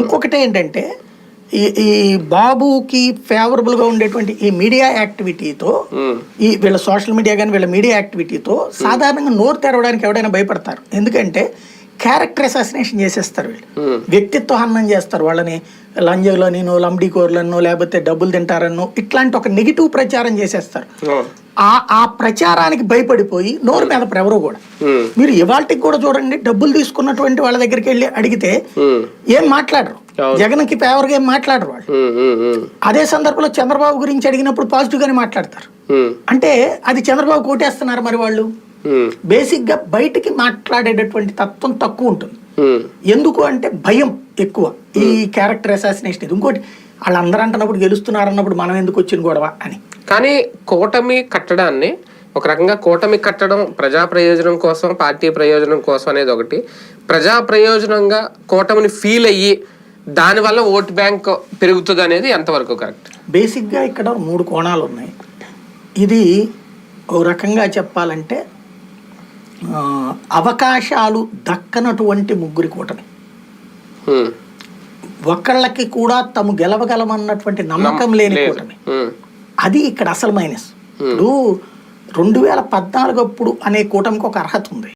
ఇంకొకటి ఏంటంటే ఈ ఈ బాబుకి ఫేవరబుల్గా ఉండేటువంటి ఈ మీడియా యాక్టివిటీతో ఈ వీళ్ళ సోషల్ మీడియా కానీ వీళ్ళ మీడియా యాక్టివిటీతో సాధారణంగా నోరు తెరవడానికి ఎవడైనా భయపడతారు. ఎందుకంటే క్యారెక్టర్ అసాసినేషన్ చేసేస్తారు వీళ్ళు. వ్యక్తిత్వ హననం చేస్తారు వాళ్ళని. లంజలోనినో లంబడీకోర్లనో లేకపోతే డబ్బులు తింటారనో ఇట్లాంటి ఒక నెగిటివ్ ప్రచారం చేసేస్తారు. ఆ ఆ ప్రచారానికి భయపడిపోయి నోరు మీద ఎవరు కూడా. మీరు ఇవాళకి కూడా చూడండి డబ్బులు తీసుకున్నటువంటి వాళ్ళ దగ్గరికి వెళ్ళి అడిగితే ఏం మాట్లాడరు? జగన్కి ఫేవర్గా ఏం మాట్లాడరు వాళ్ళు? అదే సందర్భంలో చంద్రబాబు గురించి అడిగినప్పుడు పాజిటివ్ గానే మాట్లాడతారు. అంటే అది చంద్రబాబు కోటేస్తున్నారు మరి వాళ్ళు? బేసిక్గా బయటికి మాట్లాడేటటువంటి తత్వం తక్కువ ఉంటుంది. ఎందుకు అంటే భయం ఎక్కువ. ఈ క్యారెక్టర్ అసాసినేషన్ ఇది. ఇంకోటి వాళ్ళందరూ అంటున్నప్పుడు గెలుస్తున్నారు అన్నప్పుడు మనం ఎందుకు వచ్చిన గొడవ అని. కానీ కూటమి కట్టడాన్ని ఒక రకంగా కూటమి కట్టడం ప్రజా ప్రయోజనం కోసం పార్టీ ప్రయోజనం కోసం అనేది ఒకటి. ప్రజా ప్రయోజనంగా కూటమిని ఫీల్ అయ్యి దానివల్ల ఓట్ బ్యాంక్ పెరుగుతుంది అనేది ఎంతవరకు కరెక్ట్? బేసిక్గా ఇక్కడ మూడు కోణాలు ఉన్నాయి. ఇది ఓ రకంగా చెప్పాలంటే అవకాశాలు దక్కనటువంటి ముగ్గురి కూటమి ఒకళ్ళకి కూడా తాము గెలవగలమన్నటువంటి నమ్మకం లేని కూటమి. అది ఇక్కడ అసలు మైనస్. ఇప్పుడు రెండు వేల పద్నాలుగు అప్పుడు అనే కూటమికి ఒక అర్హత ఉంది.